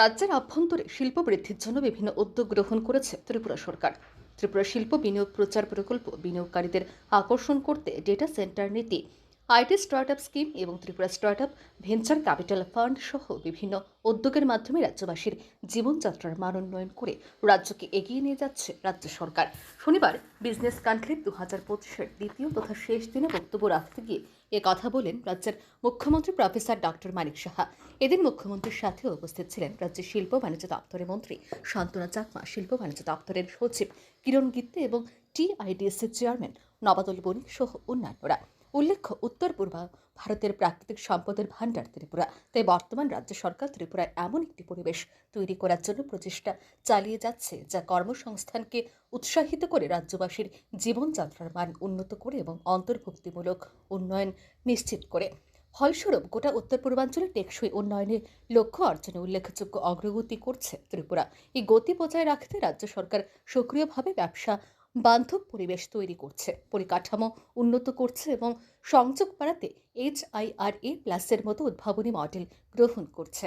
রাজ্যের আভ্যন্তরে শিল্প বৃদ্ধির জন্য বিভিন্ন উদ্যোগ গ্রহণ করেছে ত্রিপুরা সরকার। ত্রিপুরা শিল্প বিনিয়োগ প্রচার প্রকল্প বিনিয়োগকারীদের আকর্ষণ করতে ডেটা সেন্টার নীতি আইটি স্টার্টআপ স্কিম এবং Tripura startup venture capital fund সহ বিভিন্ন উদ্যোগের মাধ্যমে রাজ্যবাসীর জীবনযাত্রার মান উন্নয়ন করে রাজ্যকে এগিয়ে নিয়ে যাচ্ছে রাজ্য সরকার। শনিবার বিজনেস কনক্লেভ দু হাজার পঁচিশের দ্বিতীয় তথা শেষ দিনে বক্তব্য রাখতে গিয়ে এ কথা বলেন রাজ্যের মুখ্যমন্ত্রী প্রফেসর ডক্টর মানিক সাহা। এদিন মুখ্যমন্ত্রীর সাথে উপস্থিত ছিলেন রাজ্যের শিল্প বাণিজ্য দপ্তরের মন্ত্রী শান্তনা চাকমা, শিল্প বাণিজ্য দপ্তরের সচিব কিরণ গিত্তে এবং টিআইডিএসের চেয়ারম্যান নবাদল বণিক সহ অন্যান্যরা। উল্লেখ্য, উত্তর পূর্ব ভারতের প্রাকৃতিক সম্পদের ভাণ্ডার ত্রিপুরা। তাই বর্তমান রাজ্য সরকার ত্রিপুরায় এমন একটি পরিবেশ তৈরি করার জন্য প্রচেষ্টা চালিয়ে যাচ্ছে, যা কর্মসংস্থানকে উৎসাহিত করে রাজ্যবাসীর জীবনযাত্রার মান উন্নত করে এবং অন্তর্ভুক্তিমূলক উন্নয়ন নিশ্চিত করে। ফলস্বরূপ, গোটা উত্তর পূর্বাঞ্চলে টেকসই উন্নয়নের লক্ষ্য অর্জনে উল্লেখযোগ্য অগ্রগতি করছে ত্রিপুরা। এই গতি বজায় রাখতে রাজ্য সরকার সক্রিয়ভাবে ব্যবসা বান্ধব পরিবেশ তৈরি করছে, পরিকাঠামো উন্নত করছে এবং সংযোগ বাড়াতে এইচ আই আর এ প্লাসের মতো উদ্ভাবনী মডেল গ্রহণ করছে।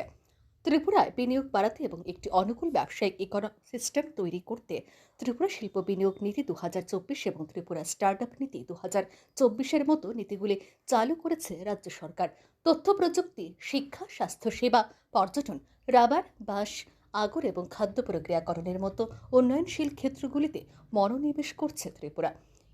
ত্রিপুরায় বিনিয়োগ বাড়াতে এবং একটি অনুকূল ব্যবসায়িক ইকোনমিক ইকোসিস্টেম তৈরি করতে ত্রিপুরা শিল্প বিনিয়োগ নীতি দু হাজার চব্বিশ এবং ত্রিপুরা স্টার্টআপ নীতি দু হাজার চব্বিশের মতো নীতিগুলি চালু করেছে রাজ্য সরকার। তথ্য প্রযুক্তি, শিক্ষা, স্বাস্থ্যসেবা, পর্যটন, রাবার বাঁশ আগর এবং খাদ্য প্রক্রিয়াকরণের মতো উন্নয়নশীল ক্ষেত্রগুলিতে মনোনিবেশ করছে ত্রিপুরা।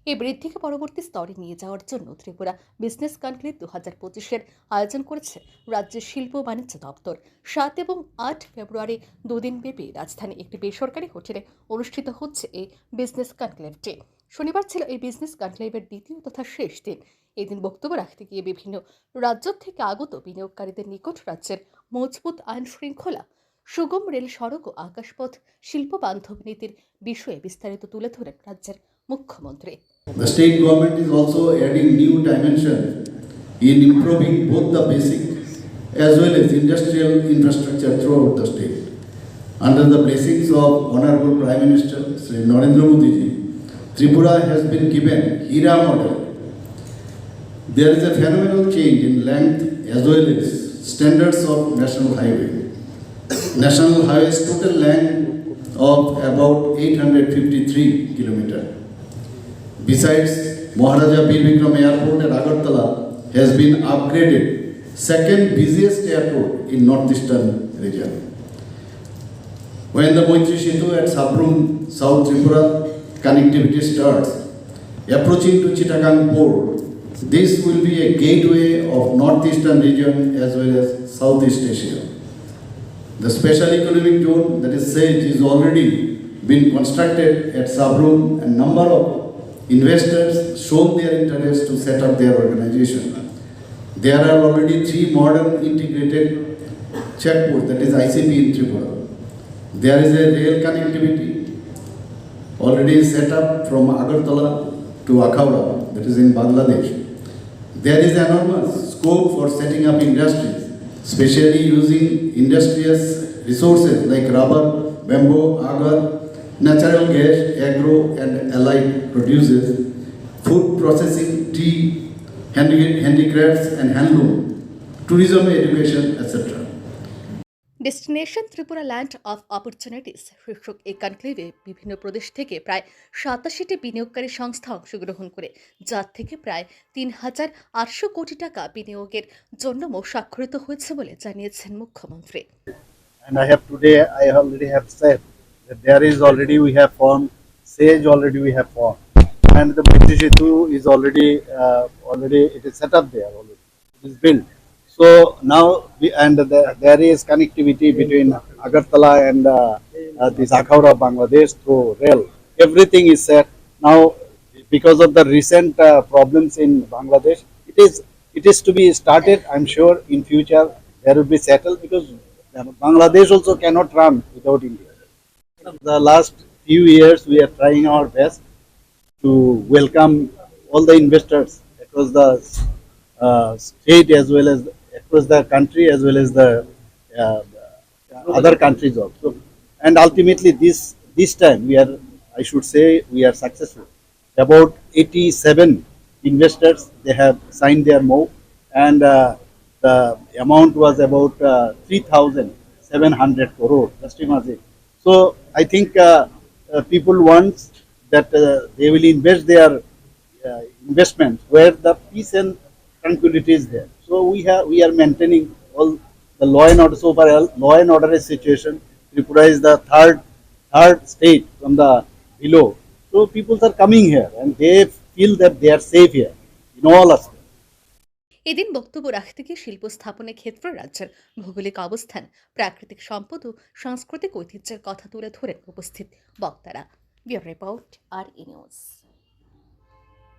এই বৃদ্ধিকে পরবর্তী স্তরে নিয়ে যাওয়ার জন্য ত্রিপুরা বিজনেস কনক্লেভ দু হাজার পঁচিশের আয়োজন করেছে রাজ্যের শিল্প বাণিজ্য দপ্তর। সাত এবং আট ফেব্রুয়ারি দুদিনব্যাপী রাজধানী একটি বেসরকারি হোটেলে অনুষ্ঠিত হচ্ছে এই বিজনেস কনক্লেভটি শনিবার ছিল এই বিজনেস কনক্লেভের দ্বিতীয় তথা শেষ দিন। এই দিন বক্তব্য রাখতে গিয়ে বিভিন্ন রাজ্য থেকে আগত বিনিয়োগকারীদের নিকট রাজ্যের মজবুত আইন শৃঙ্খলা সুগম রেল সড়ক ও আকাশপথ শিল্প বান্ধব নীতির বিষয়ে বিস্তারিত তুলে ধরেন রাজ্যের মুখ্যমন্ত্রী The state government is also adding new dimension in improving both the basic as well as industrial infrastructure throughout the state. Under the blessings of Honorable Prime Minister Sri Narendra Modi ji, Tripura has been given HIRA model. There is a phenomenal change in length as well as standards of national highway. National highway's total length of about 853 kilometer. Besides, Maharaja Bir Vikram Airport at Agartala has been upgraded, second busiest airport in northeastern region. When the Moitri Setu at Sabrum, South Tripura connectivity starts, approaching to Chittagong port, this will be a gateway of northeastern region as well as Southeast Asia. The special economic zone that is said is already been constructed at Sabrum and number of investors shown their interest to set up their organization. There are already three modern integrated checkpoints that is ICP in Tripura. There is a rail connectivity already set up from Agartala to Akhawra that is in Bangladesh. There is enormous scope for setting up industries, especially using industrious resources like rubber, bamboo, agar, natural gas, agro and allied produces, food processing, tea, handicrafts and handloom, tourism, education, etc. Destination Tripura land of opportunities শীর্ষক এই কনক্লেভে বিভিন্ন প্রদেশ থেকে প্রায় সাতাশিটি বিনিয়োগকারী সংস্থা অংশগ্রহণ করে যার থেকে প্রায় তিন হাজার আটশো কোটি টাকা বিনিয়োগের জন্য স্বাক্ষরিত হয়েছে বলে জানিয়েছেন মুখ্যমন্ত্রী And I have today, I already have said that there is already we have formed, SAGE already we have formed. And the British Setu is already, uh, already, it is set up there already. It is built. So now, we, and the, there is connectivity between Agartala and uh, uh, Akhawra, Bangladesh through rail. Everything is set. Now, because of the recent uh, problems in Bangladesh, it is, it is to be started, I'm sure in future there will be settled because Bangladesh also cannot run without India. The last few years we are trying our best to welcome all the investors across the uh, state as well as across the country as well as the uh, other countries also. And ultimately this this time we are I should say we are successful. About 87 investors they have signed their MOU and uh, the amount was about uh, 700 crore. Just imagine. So I think uh, uh, people want that uh, they will invest their uh, investment where the peace and tranquility is there. So we have we are maintaining all the law and order so far. Law and order is situation. Tripura is the third third state from the below. So people are coming here and they feel that they are safe here in all aspects. এদিন বক্তব্য রাখতে গিয়ে শিল্প স্থাপনের ক্ষেত্রে রাজ্যের ভৌগোলিক অবস্থান প্রাকৃতিক সম্পদ ও সাংস্কৃতিক ঐতিহ্যের কথা তুলে ধরে উপস্থিত বক্তারা রিপোর্ট আর ই নিউজ